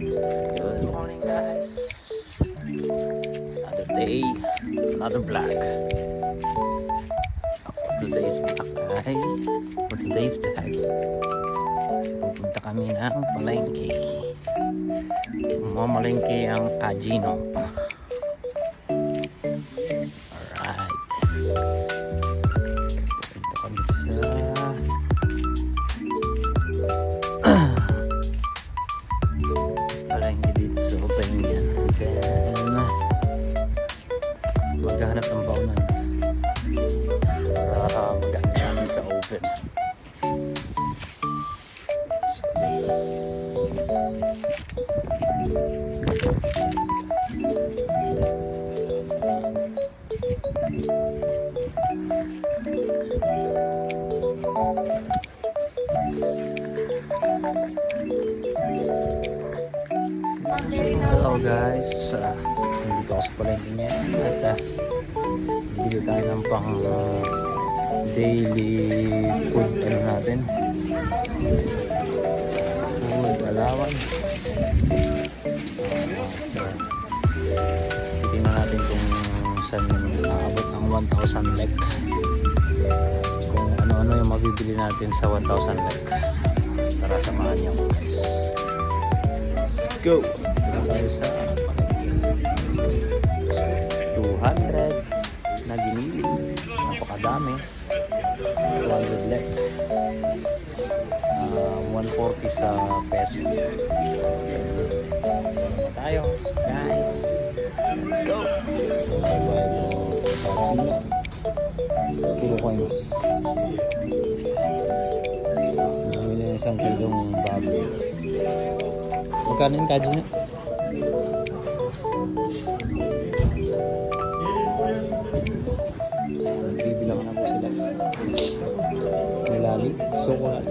Good morning guys. Another day, another vlog. For today's vlog ay, for today's vlog, pupunta kami ng palengke. Mamalengke ang Kajino. Hello guys, uh, nandito ako sa palengke. Ngayon at uh, tayo ng pang uh, daily food ano natin food allowance titignan natin kung saan aabot ang 1,000 leg kung ano-ano yung mabibili natin sa 1,000 leg tara samahan niyo guys Let's go! Ito tayo sa palengke. Let's go. 200 na ginili. Napakadami. 200 left. Uh, 140 sa peso. Tayo, guys. Let's go! Puro coins. Bumili na isang kilong baboy. Magkano yung kaji niya? Bibilang na po sila. Nilali, lali.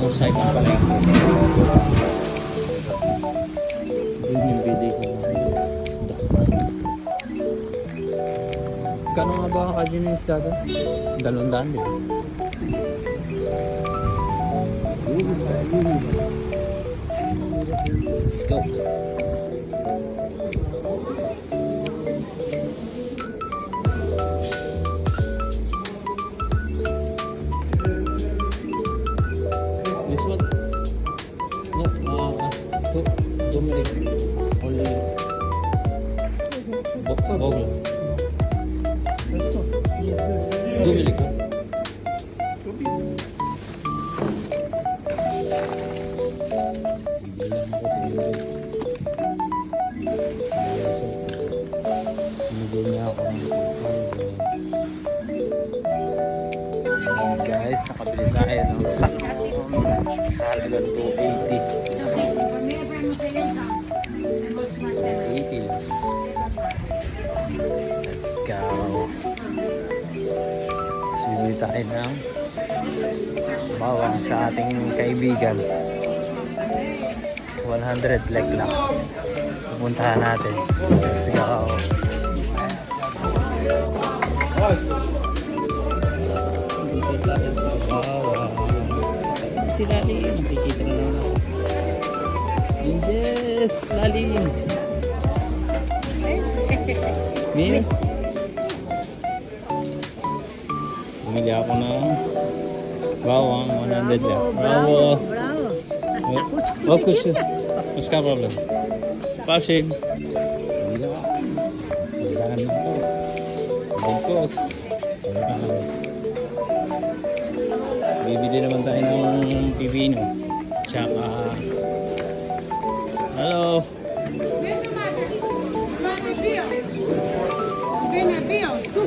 Kabilang side ng palengke. Doon yung bili ko ng isda. Kano nga ba ang kaji ng isda doon? Dalawang daan din. Let's go. கிடைக்கும் tayo ng bawang sa ating kaibigan. 100 leg lang. Pupuntahan natin. Let's go. Si Lalim. Nakikita na lang ako. Yes, Lalim. Mira. Bumili ako ng bawang 100 lang. Bravo. Bravo. Oh, kusu. Mas ka problem. Pashim. Bumili ako. Sindahan na ito. Sindahan. Bibili naman tayo ng pipino. Tsaka... Hello.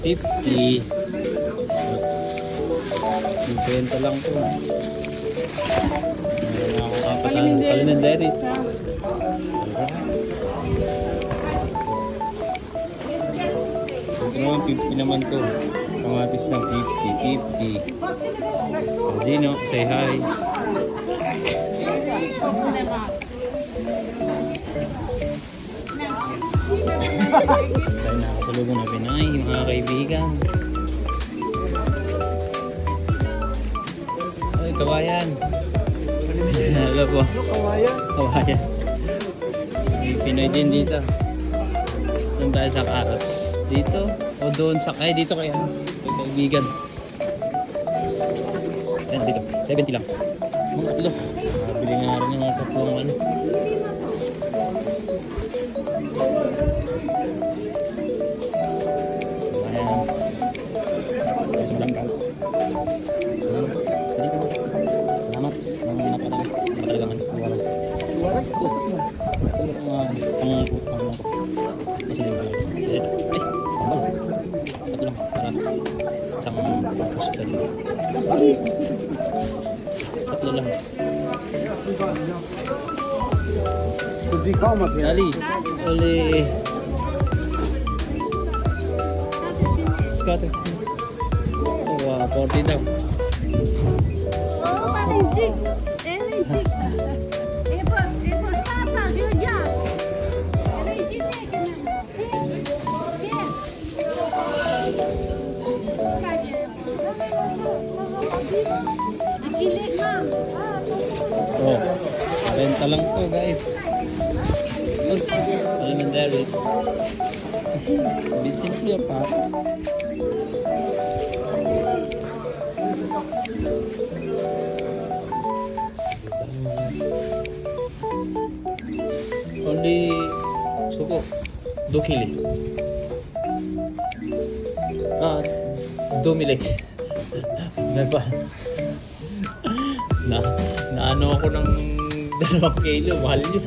50 50 lang po meron ako apat ang kalimenderi ito naman 50 naman to. Kamatis ng 50 50 Gino say hi. Thank you nakasalubong na Pinay, mga kaibigan. Ay, kawayan. Hello po. kawayan. Kawayan. May Pinoy din dito. Saan tayo sa carrots? Dito? O doon sa... Ay, dito kaya. May kaibigan. Ayan, dito. 70 lang. Mga tatlo. Mabili nga rin ng mga tatlong ano. Salamat. Ang napadami. Sa talagang ano. Wala. Warak, gustos mo. Ano ang ang ang Kasi ba? Ay, tambal. Ito lang para isang poster. Tatlo lang. Così comodo. Dali. Oli. Scatter. Oh, wow, 40 daw. Oh! Eh! E e è? Achille, ma'am! Ah, Oh, renta lang to guys. Oh, elementary. Bit simple pa. Ah, do milik. May pa. na, na ano ako ng dalawang kilo, mahal yun.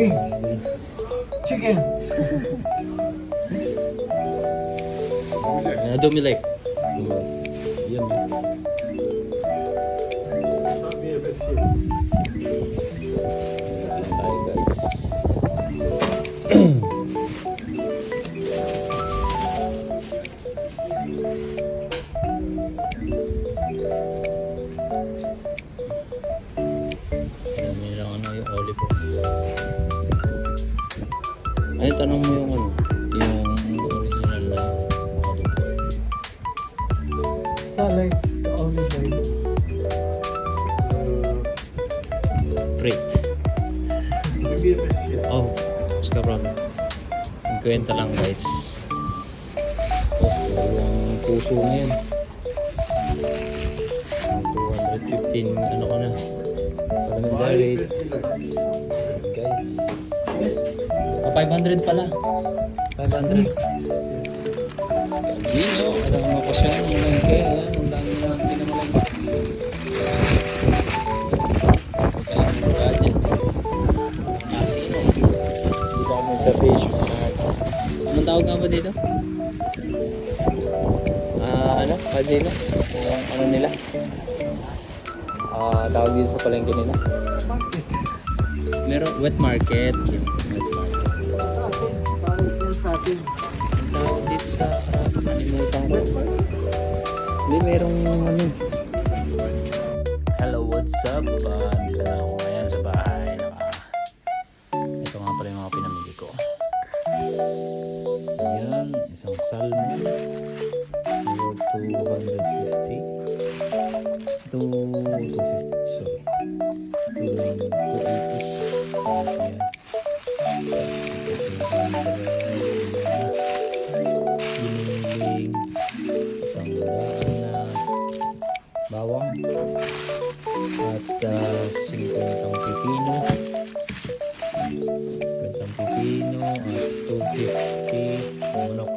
Wings. chicken. Uh, Domilek. Yun. eh. Tayo guys. tanong mo yung ano, yung original na olive oil. Salad, olive oil. Freight. Oh, ska from 50 lang guys. Oh, yung puso na yun. Ang 215 ano ka na. Parang. Guys. Ah, 500 pala. 500. Scalino. Alam mo ko siya. Ang langke. Ayan. Ang dami na pinamalang. Kaya ang sa fish. Anong tawag nga ba dito? Ah, ano? Casino? Yung ano nila? Ah, tawag dito sa palengke nila. Meron wet market. Yan, wet market. Sa atin, bawal yan sa atin. Ang tawag dito sa kalimutan ko. Hindi, merong ano. What's up? Ah, dito na ako ngayon sa bahay. Naka, ito nga pala yung mga pinamili ko. Ayan, isang salmon. Worth 250. Ito, 250, sorry. 280. Ayan. Giniling. At uh, 50 pipino. 50 pipino at 250 manok.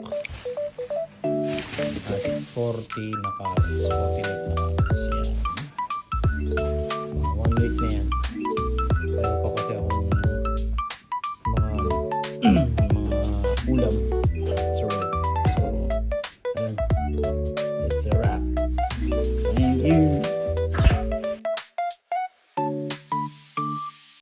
At 40 na carrots 48 na carrots